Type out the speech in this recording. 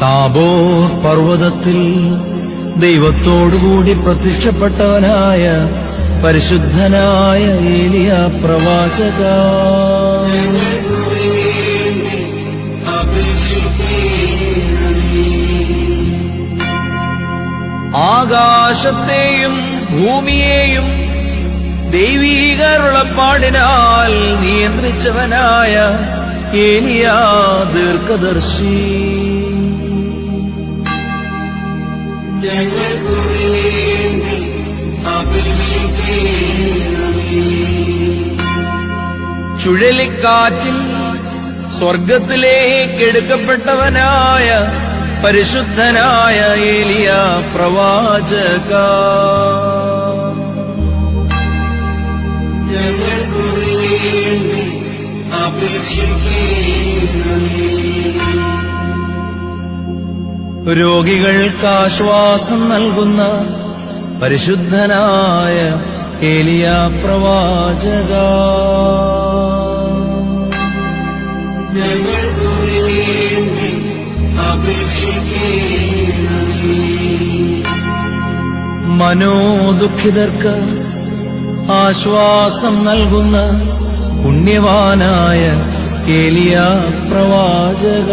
താബോർ പർവതത്തിൽ ദൈവത്തോടുകൂടി പ്രത്യക്ഷപ്പെട്ടവനായ പരിശുദ്ധനായ ഏലിയ പ്രവാചക. ആകാശത്തെയും ഭൂമിയെയും ദൈവീകരുളപ്പാടിനാൽ നിയന്ത്രിച്ചവനായ ഏലിയ ദീർഘദർശി. ഞങ്ങൾക്കു വേണ്ടി അപേക്ഷിക്കണമേ ചുഴലിക്കാറ്റിൽ സ്വർഗത്തിലേക്ക് എടുക്കപ്പെട്ടവനായ പരിശുദ്ധനായ ഏലിയ പ്രവാചക. ഞങ്ങൾക്കു വേണ്ടി അപേക്ഷിക്കണമേ രോഗികൾക്ക് ആശ്വാസം നൽകുന്ന പരിശുദ്ധനായ ഏലിയ പ്രവാചക. മനോദുഃഖിതർക്ക് ആശ്വാസം നൽകുന്ന പുണ്യവാനായ ഏലിയ പ്രവാചക.